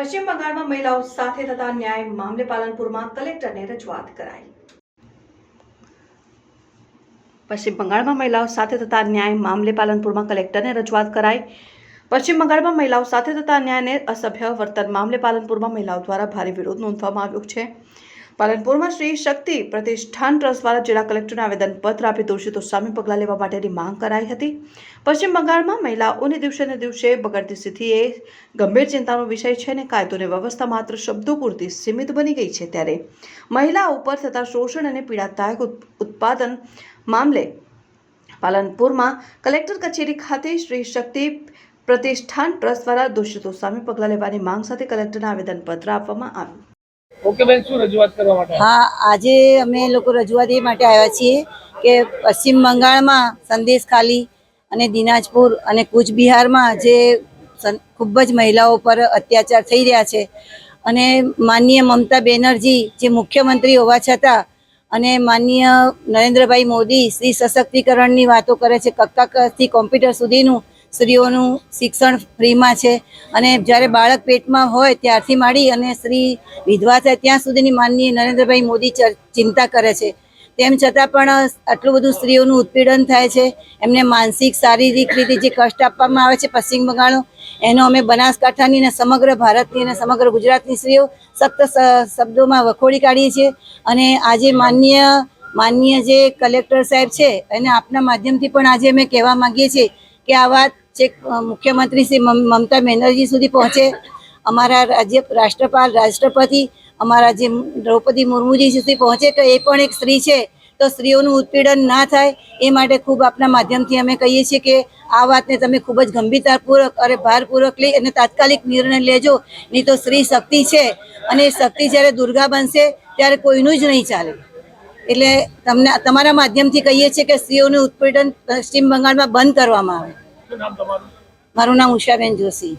પશ્ચિમ બંગાળમાં મહિલાઓ સાથે થતા ન્યાય મામલે પાલનપુરમાં કલેક્ટરને રજૂઆત કરાઈ. પશ્ચિમ બંગાળમાં મહિલાઓ સાથે થતા ન્યાય મામલે પાલનપુરમાં કલેક્ટરને રજૂઆત કરાઈ. પશ્ચિમ બંગાળમાં મહિલાઓ સાથે થતા ન્યાયને અસભ્ય વર્તન મામલે પાલનપુરમાં મહિલાઓ દ્વારા ભારે વિરોધ નોંધવામાં આવ્યો છે. પાલનપુરમાં શ્રી શક્તિ પ્રતિષ્ઠાન ટ્રસ્ટ દ્વારા જિલ્લા કલેક્ટરને આવેદનપત્ર આપી દોષિતો સામે પગલાં લેવા માટેની માંગ કરાઈ હતી. પશ્ચિમ બંગાળમાં મહિલાઓની દિવસે ને દિવસે બગડતી સ્થિતિ એ ગંભીર ચિંતાનો વિષય છે અને કાયદોની વ્યવસ્થા માત્ર શબ્દો પૂરતી સીમિત બની ગઈ છે ત્યારે મહિલા ઉપર થતા શોષણ અને પીડાદાયક ઉત્પાદન મામલે પાલનપુરમાં કલેક્ટર કચેરી ખાતે શ્રી શક્તિ પ્રતિષ્ઠાન ટ્રસ્ટ દ્વારા દોષિતો સામે પગલાં લેવાની માંગ સાથે કલેક્ટરને આવેદનપત્ર આપવામાં આવ્યું. ઓકે બેન, શું રજૂઆત કરવા માટે? હા, આજે અમે લોકો રજૂઆત એ માટે આવ્યા છીએ કે પશ્ચિમ બંગાળમાં સંદેશ ખાલી અને દિનાજપુર અને કૂચબિહારમાં જે ખૂબ જ મહિલાઓ પર અત્યાચાર થઈ રહ્યા છે અને માનનીય મમતા બેનર્જી જે મુખ્યમંત્રી હોવા છતાં અને માનનીય નરેન્દ્રભાઈ મોદી સ્ત્રી સશક્તિકરણની વાતો કરે છે કક્કાથી કોમ્પ્યુટર સુધીનું સ્ત્રીઓનું શિક્ષણ ફ્રીમાં છે. અને જ્યારે બાળક પેટમાં હોય ત્યારથી માંડી અને સ્ત્રી વિધવા થાય ત્યાં સુધીની માનનીય નરેન્દ્રભાઈ મોદી ચિંતા કરે છે. તેમ છતાં પણ આટલું બધું સ્ત્રીઓનું ઉત્પીડન થાય છે. એમને માનસિક, શારીરિક રીતે જે કષ્ટ આપવામાં આવે છે પશ્ચિમ બંગાળનો એનો અમે બનાસકાંઠાની અને સમગ્ર ભારતની અને સમગ્ર ગુજરાતની સ્ત્રીઓ સખ્ત શબ્દોમાં વખોડી કાઢીએ છીએ. અને આજે માનનીય માનનીય જે કલેક્ટર સાહેબ છે, એને આપના માધ્યમથી પણ આજે અમે કહેવા માંગીએ છીએ કે આ વાત છેક મુખ્યમંત્રી શ્રી મમતા બેનર્જી સુધી પહોંચે. અમારા રાજ્ય રાષ્ટ્રપાલ, રાષ્ટ્રપતિ, અમારા જે દ્રૌપદી મુર્મુજી સુધી પહોંચે કે એ પણ એક સ્ત્રી છે. તો સ્ત્રીઓનું ઉત્પીડન ના થાય એ માટે ખૂબ આપના માધ્યમથી અમે કહીએ છીએ કે આ વાતને તમે ખૂબ જ ગંભીરતાપૂર્વક અને ભારપૂર્વક લઈ અને તાત્કાલિક નિર્ણય લેજો. નહીં તો સ્ત્રી શક્તિ છે. અને એ શક્તિ જ્યારે દુર્ગા બનશે ત્યારે કોઈનું જ નહીં ચાલે. એટલે તમને તમારા માધ્યમથી કહીએ છીએ કે સ્ત્રીઓનું ઉત્પીડન પશ્ચિમ બંગાળમાં બંધ કરવામાં આવે. મારું નામ ઉષાબેન જોશી.